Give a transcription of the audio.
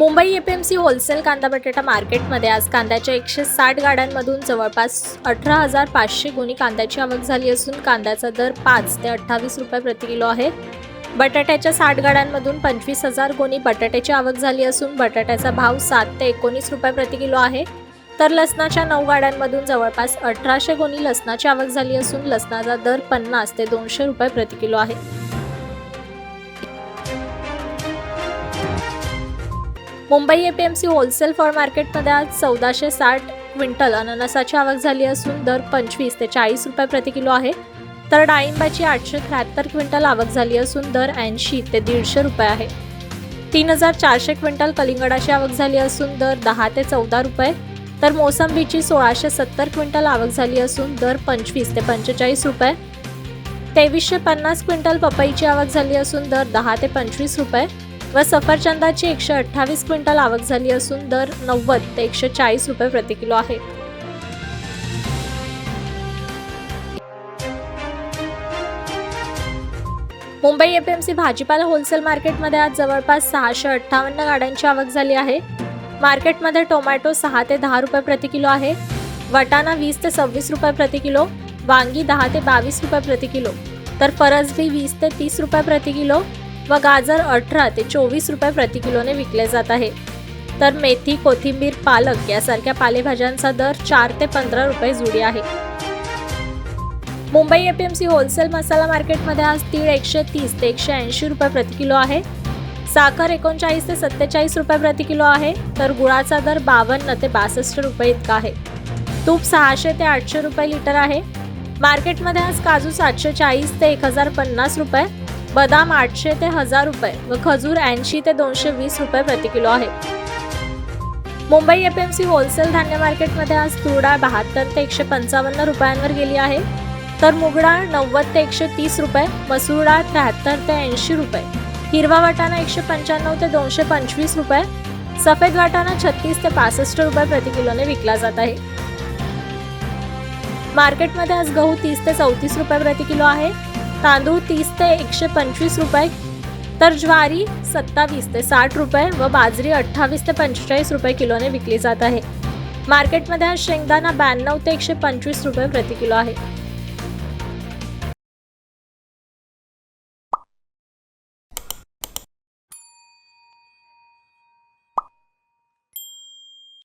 Mumbai APMC wholesale कांदा बटाटा मार्केटमध्ये आज कांद्याच्या एकशे साठ गाड्यांमधून जवळपास अठरा हजार पाचशे गुणी कांद्याची आवक झाली असून कांद्याचा दर पाच ते अठ्ठावीस रुपये प्रति किलो आहे. बटाट्याच्या साठ गाड्यांमधून पंचवीस हजार गोणी बटाट्याची आवक झाली असून बटाट्याचा भाव सात ते एकोणीस रुपये प्रति किलो आहे. तर लसणाच्या नऊ गाड्यांमधून जवळपास अठराशे गुणी लसणाची आवक झाली असून लसणाचा दर पन्नास ते दोनशे रुपये प्रति किलो आहे. Mumbai A P M C wholesale फळ मार्केटमध्ये आज चौदाशे साठ क्विंटल अननसाची आवक झाली असून दर पंचवीस ते चाळीस रुपये प्रति किलो आहे. तर डाळिंबाची आठशे त्र्याहत्तर क्विंटल आवक झाली असून दर ऐंशी ते दीडशे रुपये आहे. तीन हजार चारशे क्विंटल कलिंगडाची आवक झाली असून दर दहा ते चौदा रुपये. तर मोसंबीची सोळाशे सत्तर क्विंटल आवक झाली असून दर पंचवीस ते पंचेचाळीस रुपये. तेवीसशे पन्नास क्विंटल पपईची आवक झाली असून दर दहा ते पंचवीस रुपये. व सफरचंदाची एकशे अठ्ठावीस क्विंटल आवक झाली असून दर नव्वद ते एकशे चाळीस रुपये प्रति किलो आहे. मुंबई एपीएमसी भाजीपाला होलसेल मार्केटमध्ये आज जवळपास सहाशे अठ्ठावन्न गाड्यांची आवक झाली आहे. मार्केटमध्ये टोमॅटो सहा ते दहा रुपये प्रति किलो आहे. वटाणा वीस ते सव्वीस रुपये प्रति किलो. वांगी दहा ते बावीस रुपये प्रति किलो. तर फरसबी वीस ते तीस रुपये प्रति किलो. व गाजर अठरा ते चोवीस रुपये प्रति किलोने विकले जात आहे. तर मेथी कोथिंबीर पालक यासारख्या पालेभाज्यांचा दर चार ते पंधरा रुपये जुडी आहे. मुंबई एपीएमसी होलसेल मसाला मार्केटमध्ये आज तीळ एकशे तीस ते एकशे ऐंशी रुपये प्रति किलो आहे. साखर एकोणचाळीस ते सत्तेचाळीस रुपये प्रति किलो आहे. तर गुळाचा दर बावन्न ते बासष्ट रुपये इतका आहे. तूप सहाशे ते आठशे रुपये लिटर आहे. मार्केटमध्ये आज काजू सातशे चाळीस ते एक हजार पन्नास रुपये बदाम आठशे ते हजार रुपये व खजूर ऐंशी ते दोनशे वीस रुपये प्रति किलो आहे. मुंबई एपीएमसी होलसेल धान्य मार्केटमध्ये आज तुरडाळ बहात्तर ते एकशे पंचावन्न रुपयांवर गेली आहे. तर मुगडाळ नव्वद ते एकशे तीस रुपये मसूर डाळ त्र्याहत्तर ते ऐंशी रुपये हिरवा वाटाणा एकशे पंच्याण्णव ते दोनशे पंचवीस रुपये सफेद वाटाणा छत्तीस ते पासष्ट रुपये प्रति किलोने विकला जात आहे. मार्केटमध्ये आज गहू तीस ते चौतीस रुपये प्रति किलो आहे. तांदूळ तीस ते एकशे पंचवीस रुपये तर ज्वारी सत्तावीस ते साठ रुपये व बाजरी अठ्ठावीस ते पंचेचाळीस रुपये किलोने विकली जात आहे. मार्केटमध्ये आज शेंगदाणा ब्याण्णव ते एकशे पंचवीस रुपये प्रति किलो आहे.